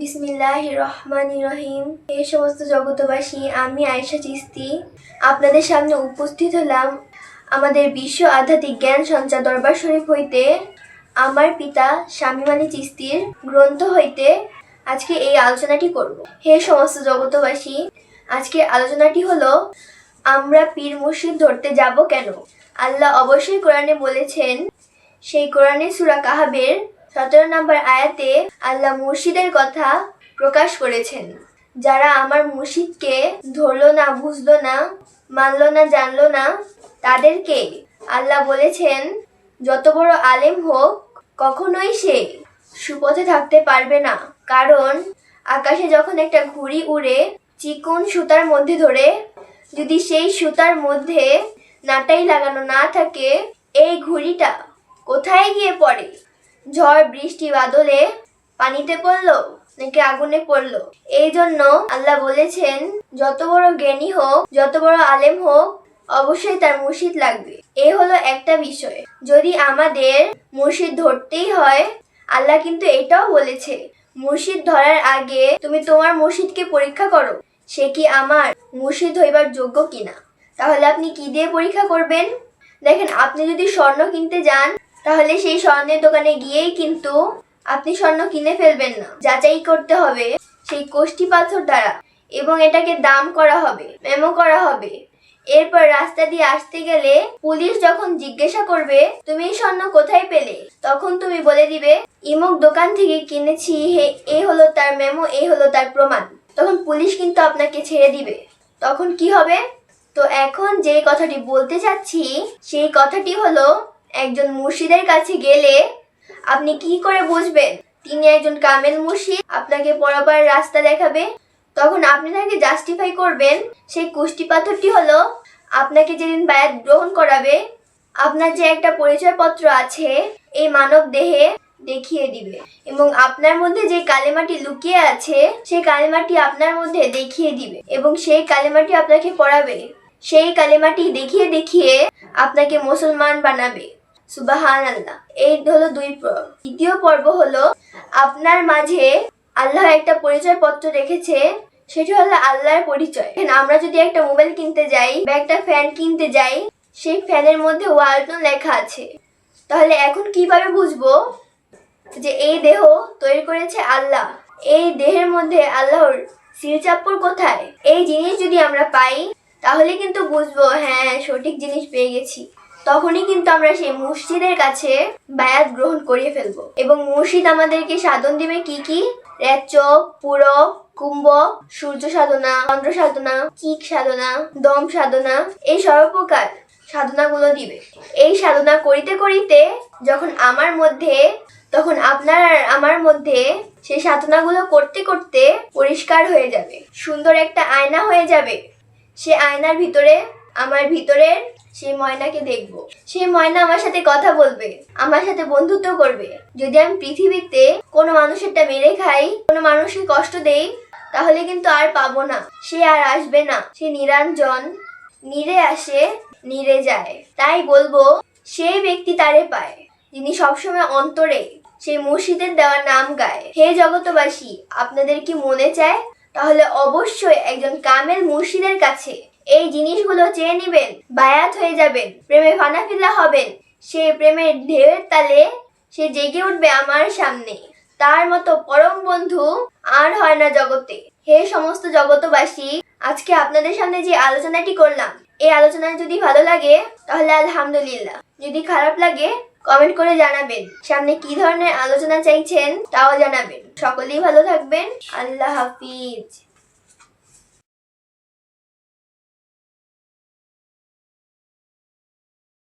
বিসমিল্লাহ রহমান রহিম এই সমস্ত জগতবাসী আমি আয়েশা চিস্তি আপনাদের সামনে উপস্থিত হলাম আমাদের বিশ্ব আধ্যাত্মিক জ্ঞান সঞ্চার দরবার শরীফ হইতে। আমার পিতা স্বামীমানি চিস্তির গ্রন্থ হইতে আজকে এই আলোচনাটি করব। হে সমস্ত জগতবাসী আজকে আলোচনাটি হলো, আমরা পীর মুর্শিদ ধরতে যাব কেন? আল্লাহ অবশ্যই কোরআনে বলেছেন, সেই কোরআনে সুরা কাহাবের সতেরো নম্বর আয়াতে আল্লাহ মুর্শিদের কথা প্রকাশ করেছেন। যারা আমার মুর্শিদকে ধরলো না, বুঝলো না, মানলো না, জানলো না, তাদেরকে আল্লাহ বলেছেন, যত বড় আলেম হোক, কখনোই সে সুপথে থাকতে পারবে না। কারণ আকাশে যখন একটা ঘুড়ি উড়ে চিকন সুতার মধ্যে ধরে, যদি সেই সুতার মধ্যে নাটাই লাগানো না থাকে, এই ঘুড়িটা কোথায় গিয়ে পড়ে? ঝড়, বৃষ্টি, বাদলে পানিতে পড়ল, নাকি আগুনে পড়ল? এই জন্য আল্লাহ বলেছেন, যত বড় জ্ঞানী হোক, যত বড় আলেম হোক, অবশ্যই তার মুর্শিদ লাগবে। এ হলো একটা বিষয়। যদি আমাদের মুর্শিদ ধরতেই হয়, আল্লাহ কিন্তু এটাও বলেছে, মুর্শিদ ধরার আগে তুমি তোমার মুর্শিদকে পরীক্ষা করো, সে কি আমার মুর্শিদ হইবার যোগ্য কিনা? তাহলে আপনি কি দিয়ে পরীক্ষা করবেন? দেখেন, আপনি যদি স্বর্ণ কিনতে যান তাহলে সেই স্বর্ণের দোকানে গিয়েই কিন্তু আপনি স্বর্ণ কিনে ফেলবেন না। যাচাই করতে হবে সেই কোষ্ঠী পাথর দ্বারা এবং এটাকে দাম করা হবে, মেমো করা হবে। এরপর রাস্তা দিয়ে আসতে গেলে পুলিশ যখন জিজ্ঞাসা করবে, তুমি স্বর্ণ কোথায় পেলে? তখন তুমি বলে দিবে, ইমুক দোকান থেকে কিনেছি, হে, এ হলো তার মেমো, এ হলো তার প্রমাণ। তখন পুলিশ কিন্তু আপনাকে ছেড়ে দিবে। তখন কি হবে? তো এখন যে কথাটি বলতে চাচ্ছি, সেই কথাটি হলো একজন মুর্শিদের কাছে গেলে আপনি কি করে বুঝবেন? তিনি একজন কামেল মুর্শিদ, আপনাকে পরবার রাস্তা দেখাবে। তখন আপনি তাকে জাস্টিফাই করবেন, সেই কুষ্টি পাথরটি হলো আপনাকে যেদিন বায়াত গ্রহণ করাবে, আপনার যে একটা পরিচয়পত্র আছে, এই মানব দেহে দেখিয়ে দিবে। এবং আপনার মধ্যে যে কালেমাটি লুকিয়ে আছে, সেই কালেমাটি আপনার মধ্যে দেখিয়ে দিবে। এবং সেই কালেমাটি আপনাকে পড়াবে। সেই কালেমাটি দেখিয়ে দেখিয়ে আপনাকে মুসলমান বানাবে। সুবাহান আল্লাহ এই হলো দুই পর্ব দ্বিতীয় পর্ব হলো, আপনার মাঝে আল্লাহ একটা পরিচয় পত্র রেখেছে, সেটা হলো আল্লাহর পরিচয়। আমরা যদি একটা মোবাইল কিনতে যাই বা একটা ফ্যান কিনতে যাই, সেই ফ্যানের মধ্যে ওয়ালটন লেখা আছে। তাহলে এখন কীভাবে বুঝব যে এই দেহ তৈরি করেছে আল্লাহ? এই দেহের মধ্যে আল্লাহর শিরচাপ্পর কোথায়? এই জিনিস যদি আমরা পাই, তাহলে কিন্তু বুঝব হ্যাঁ সঠিক জিনিস পেয়ে গেছি। তখনই কিন্তু আমরা সেই মুর্শিদের কাছে বায়াত গ্রহণ করিয়ে ফেলব। এবং মুর্শিদ আমাদেরকে সাধন দিবে কি কি? রেচ পুরব কুম্ভ, সূর্য সাধনা, চন্দ্র সাধনা, কিক সাধনা, দম সাধনা, এই সর্বপ্রকার সাধনাগুলো দিবে। এই সাধনা করিতে করিতে যখন আমার মধ্যে, তখন আপনার আমার মধ্যে সেই সাধনাগুলো করতে করতে পরিষ্কার হয়ে যাবে। সুন্দর একটা আয়না হয়ে যাবে। সে আয়নার ভিতরে, আমার ভিতরের সেই ময়নাকে দেখব। সেই ময়না আমার সাথে কথা বলবে। আমার সাথে বন্ধুত্ব করবে। যদি আমি পৃথিবীতে কোনো মানুষেরটা মেরে খাই, কোনো মানুষকে কষ্ট দেই, তাহলে কিন্তু আর পাবো না। সে আর আসবে না। সে নিরঞ্জন। নিরে আসে, নিরে যায়। তাই বলব, সেই ব্যক্তি তারে পায়, যিনি সবসময় অন্তরে সেই মুর্শিদের দেওয়ার নাম গায়। হে জগতবাসী আপনাদের কি মনে চায়? তাহলে অবশ্যই একজন কামেল মুর্শিদের কাছে এই জিনিসগুলো চেয়ে নেবেন, বায়াত হয়ে যাবেন, প্রেমে ফানাফিল্লা হবেন। সে প্রেমের ঢেউয়ের তালে সে জেগে উঠবে আমার সামনে। তার মতো পরম বন্ধু আর হয় না জগতে। হে সমস্ত জগতবাসী আজকে আপনাদের সামনে যে আলোচনাটি করলাম, এই আলোচনা যদি ভালো লাগে, তাহলে আলহামদুলিল্লাহ। যদি খারাপ লাগে, কমেন্ট করে জানাবেন। সামনে কি ধরনের আলোচনা চাইছেন, তাও জানাবেন। সকলেই ভালো থাকবেন। আল্লাহ হাফিজ।